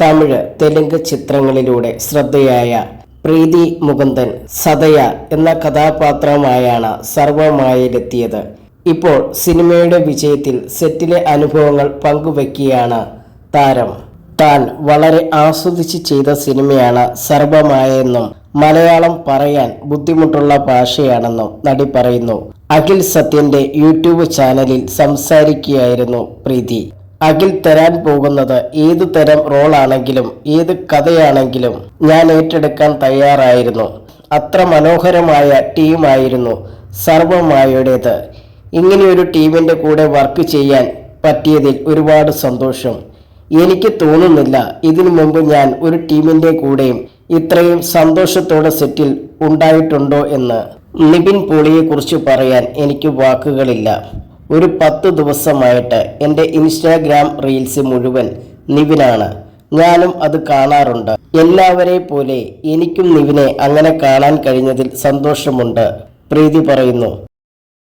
തമിഴ് തെലുങ്ക് ചിത്രങ്ങളിലൂടെ ശ്രദ്ധയായ പ്രീതി മുകുന്ദൻ സദയ എന്ന കഥാപാത്രമായാണ് സർവമായിലെത്തിയത് ഇപ്പോൾ സിനിമയുടെ വിജയത്തിൽ സെറ്റിലെ അനുഭവങ്ങൾ പങ്കുവെക്കുകയാണ് താരം. താൻ വളരെ ആസ്വദിച്ച് ചെയ്ത സിനിമയാണ് സർവമായെന്നും മലയാളം പറയാൻ ബുദ്ധിമുട്ടുള്ള ഭാഷയാണെന്നും നടി പറയുന്നു. അഖിൽ സത്യന്റെ യൂട്യൂബ് ചാനലിൽ സംസാരിക്കുകയായിരുന്നു പ്രീതി. അഖിൽ തരാൻ പോകുന്നത് ഏത് തരം റോളാണെങ്കിലും ഏത് കഥയാണെങ്കിലും ഞാൻ ഏറ്റെടുക്കാൻ തയ്യാറായിരുന്നു. അത്ര മനോഹരമായ ടീമായിരുന്നു സർവമായുടേത് ഇങ്ങനെയൊരു ടീമിന്റെ കൂടെ വർക്ക് ചെയ്യാൻ പറ്റിയതിൽ ഒരുപാട് സന്തോഷം. എനിക്ക് തോന്നുന്നില്ല ഇതിനു മുമ്പ് ഞാൻ ഒരു ടീമിന്റെ കൂടെയും ഇത്രയും സന്തോഷത്തോടെ സെറ്റിൽ ഉണ്ടായിട്ടുണ്ടോ എന്ന്. നിബിൻ പോളിയെക്കുറിച്ച് പറയാൻ എനിക്ക് വാക്കുകളില്ല. ഒരു പത്ത് ദിവസമായിട്ട് എന്റെ ഇൻസ്റ്റാഗ്രാം റീൽസ് മുഴുവൻ നിവിനാണ്. ഞാനും അത് കാണാറുണ്ട്. എല്ലാവരെ പോലെ എനിക്കും നിവിനെ അങ്ങനെ കാണാൻ കഴിഞ്ഞതിൽ സന്തോഷമുണ്ട്. പ്രീതി പറയുന്നു